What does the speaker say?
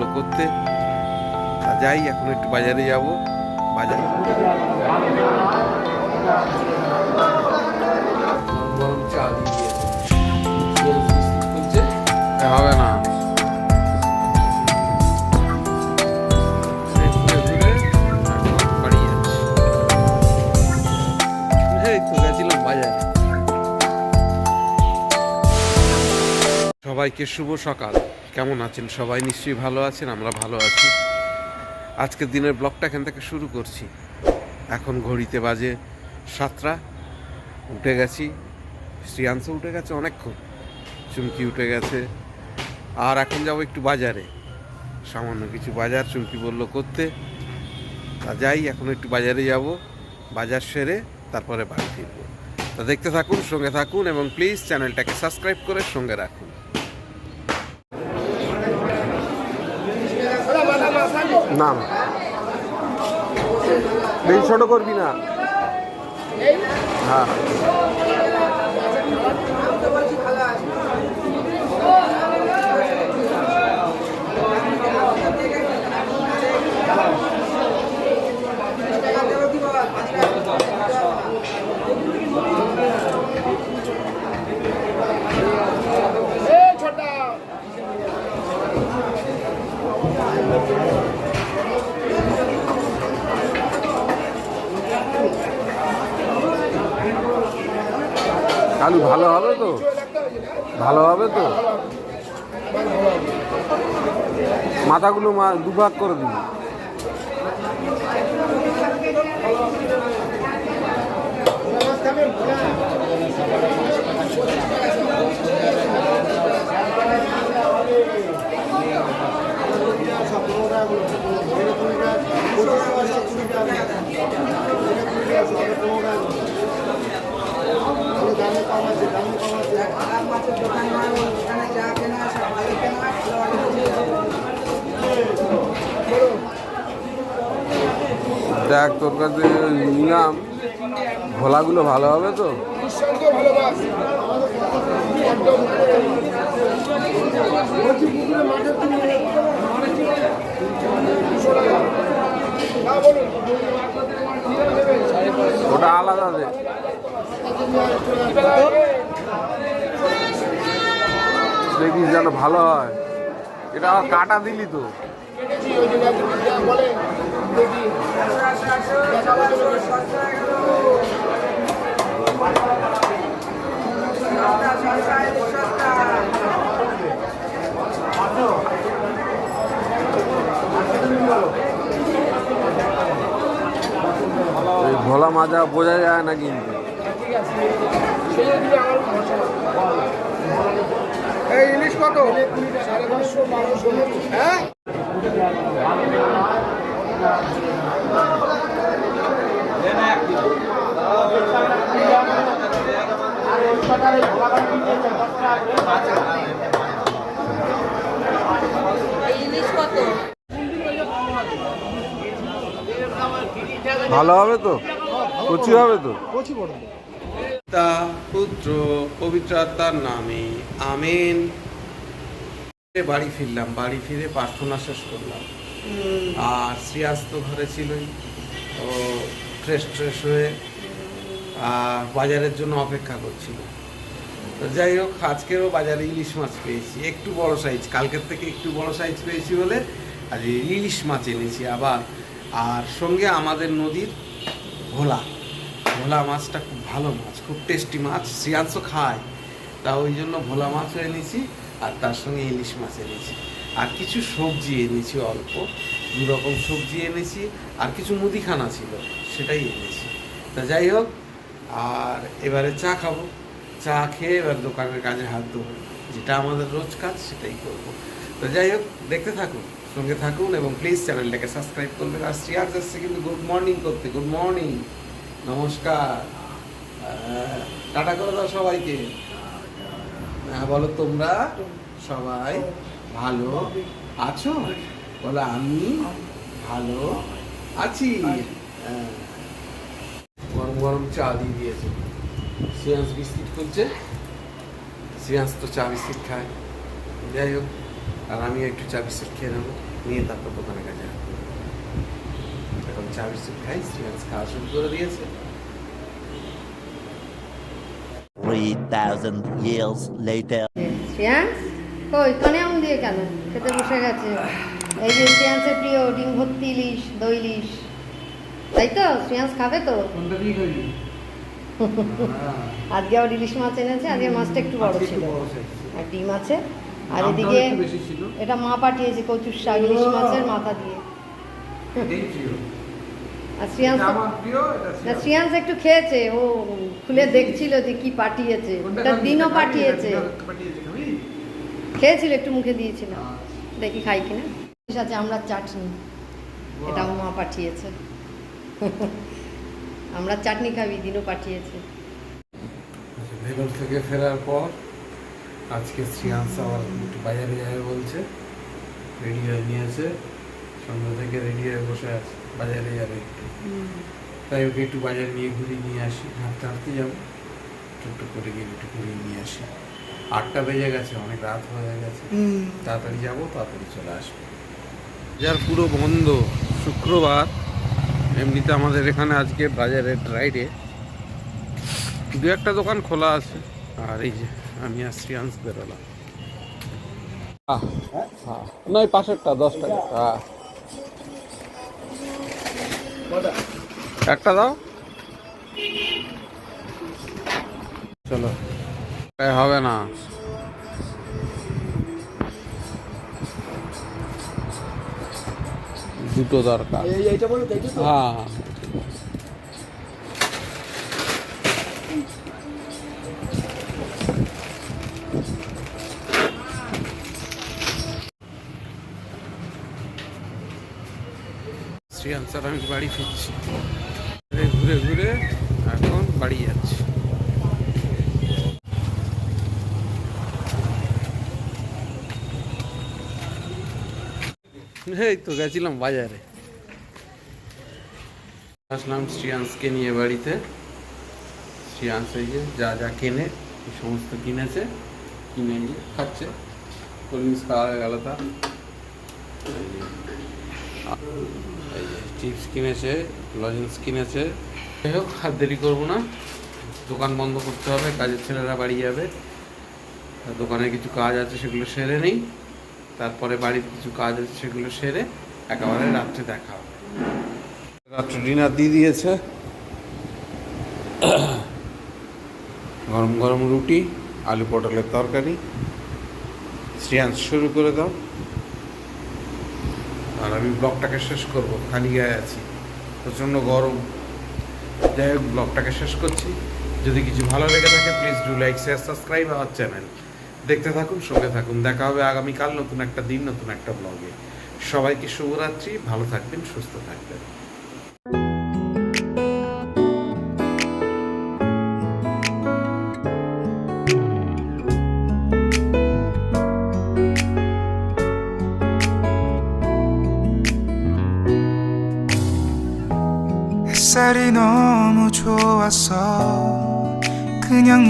বলল করতে। তা যাই এখন একটু বাজারে যাব। বাজার। হবে না। সবাইকে শুভ সকাল। কেমন আছেন? সবাই নিশ্চয়ই ভালো আছেন, আমরা ভালো আছি। আজকের দিনের ব্লগটা এখান থেকে শুরু করছি। এখন ঘড়িতে বাজে সাতটা, উঠে গেছি। শ্রিয়াংশ উঠে গেছে অনেকক্ষণ, চুমকি উঠে গেছে। আর এখন যাব একটু বাজারে। সামান্য কিছু বাজার, চুমকি বলল করতে। তা যাই, এখন একটু বাজারে যাব, বাজার সেরে তারপরে বাড়ি ফিরবো। তা দেখতে থাকুন, সঙ্গে থাকুন এবং প্লিজ চ্যানেলটাকে সাবস্ক্রাইব করে সঙ্গে রাখুন। নাম। ছোট করবি না। হ্যাঁ। আলু ভালো হবে তো? ভালো হবে তো? মাথাগুলো মা দুভাগ করে দিন ওখানে যা কেনা সব ভালো কেনা ভালো ভালো দেখ তোর কাছে নিলাম। ভোলাগুলো ভালো হবে তো? ওটা আলাদা দে। দেখিস যেন ভালো হয়। এটা কাটা দিলি তো। ভোলা মাজা বোঝা যায় না কিন্তু। এই ইলিশ কত হ্যাঁ? ভালো হবে তো? কচি হবে তো? কচি বড় পিতা পুত্র পবিত্র আত্মার নামে আমেন। বাড়ি ফিরলাম বাড়ি ফিরে প্রার্থনা শেষ করলাম। আর শ্রিয়াস তো ঘরে ছিলই। ও ফ্রেশ ট্রেশ হয়ে বাজারের জন্য অপেক্ষা করছিল। তো যাই হোক আজকেরও বাজারে ইলিশ মাছ পেয়েছি। একটু বড় সাইজ কালকের থেকে একটু বড় সাইজ পেয়েছি বলে আজ ইলিশ মাছ এনেছি আবার। আর সঙ্গে আমাদের নদীর ভোলা। ভোলা মাছটা খুব ভালো মাছ, খুব টেস্টি মাছ। শ্রিয়াংশ খায়। তা ওই জন্য ভোলা মাছও এনেছি আর তার সঙ্গে ইলিশ মাছ এনেছি। আর কিছু সবজি এনেছি অল্প, দু রকম সবজি এনেছি আর কিছু মুদিখানা ছিল, সেটাই এনেছি। তা যাই হোক, আর এবারে চা খাব। চা খেয়ে এবার দোকানের কাজে হাত দেবো যেটা আমাদের রোজ কাজ, সেটাই করব। তো যাই হোক, দেখতে থাকুন, সঙ্গে থাকুন এবং প্লিজ চ্যানেলটাকে সাবস্ক্রাইব করবেন। আর শ্রিয়ার যাচ্ছে কিন্তু গুড মর্নিং করতে গুড মর্নিং নমস্কার। টাটা করে দাও সবাইকে। হ্যাঁ বলো তোমরা সবাই ভালো আছো? বলো, আমি ভালো আছি। হ্যাঁ। গরম গরম চা দিয়ে দিয়েছে। শ্রেয়াংশ বিস্কিট করছে শ্রেয়াংশ তো চা বিস্কিট খায়। যাই হোক, আর আমি একটু চা বিস্কুট খেয়ে নেব। নিয়ে তারপর দোকানে কাজে চা বিস্কুট খাই শ্রীয়াংশ খাওয়া শুরু করে দিয়েছে 3,000 years later. শ্রেয়াংস কই কানে আম দিয়ে কেন খেতে বসে গেছে এই যে শ্রেয়াংসের প্রিয় ডিম ভর্তি ইলিশ দই ইলিশ তাই তো শ্রেয়াংস খাবে তো কোনটা দিয়ে খাবি আজকে আবার ইলিশ মাছ এনেছে আজকে মাছটা একটু বড় ছিল একটু বড় size ছিল। আর ডিম আছে আর এদিকে একটু বেশি ছিল। এটা মা পাঠিয়েছে কচুর শাক ইলিশ মাছের মাথা দিয়ে। আর এটা না শ্রেয়াংশ। একটু খেয়েছে ও খুলে দেখছিল যে কি পাঠিয়েছে। ওটা দিনও পাঠিয়েছে? খেয়েছিল একটু মুখে দিয়েছিলাম আচ্ছা। দেখি খাই কিনা। ঠিক আছে আমরা চাটনি। এটা মা পাঠিয়েছে। আমরা চাটনি খাবি দিনও পাঠিয়েছে। আচ্ছা, থেকে ফেরার পর আজকে শ্রিয়াংশ আবার একটু বাজারে যাবে বলছে। রেডি হয়ে নিয়েছে। সন্ধ্যা থেকে রেডি হয়ে বসে আছে। বাজারে যাবে একটু। তাই ওকে একটু বাজারে নিয়ে ঘুরিয়ে নিয়ে আসি। হাঁটতে হাঁটতে যাব। একটু করে গিয়ে একটু ঘুরিয়ে নিয়ে আসি। আটটা বেজে গেছে অনেক রাত হয়ে গেছে। তাড়াতাড়ি যাব তাড়াতাড়ি চলে আসব। বাজার পুরো বন্ধ শুক্রবার। এমনিতে আমাদের এখানে আজকে বাজারের রাইডে দু একটা দোকান খোলা আছে। আর এই যে আমি আর শ্রিয়াংশ বেরোলাম। আহ, হ্যাঁ। না এই পাশেরটা দশ টাকা হ্যাঁ। একটা দাও। চলো। হবে না। দুটো দরকার? হ্যাঁ। শ্রীয়াংশ আর আমি বাড়ি ফিরছি। ঘুরে ঘুরে এখন বাড়ি যাচ্ছি। এই তো গেছিলাম বাজারে। আসলাম শ্রিয়াংশকে নিয়ে বাড়িতে। শ্রিয়াংশ এই যে যা যা কেনে, এই সমস্ত কিনেছে, কিনে এই যে খাচ্ছে। কোল্ড ড্রিঙ্কস খাওয়া গেল তা চিপস কিনেছে লজেন্স কিনেছে। যাই হোক, আর দেরি করব না। দোকান বন্ধ করতে হবে, কাজের ছেলেরা বাড়ি যাবে। দোকানে কিছু কাজ আছে, সেগুলো সেরে নেই। তারপরে বাড়ির কিছু কাজ আছে, সেগুলো সেরে একেবারে রাত্রে দেখা হবে। রাত্রে ডিনার দিয়ে দিয়েছে। গরম গরম রুটি, আলু পটলের তরকারি। শ্রিয়াংশ শুরু করে দাও। আর আমি ব্লগটাকে শেষ করব খালি গায়ে আছি। প্রচণ্ড গরম। যাই হোক, ব্লগটাকে শেষ করছি। যদি কিছু ভালো লেগে থাকে please do like share subscribe আমার চ্যানেল দেখতে থাকুন, সঙ্গে থাকুন। দেখা হবে আগামীকাল নতুন একটা দিন, নতুন একটা ব্লগে সবাইকে শুভরাত্রি, ভালো থাকবেন, সুস্থ থাকবেন। 햇살이 너무 좋았어 그냥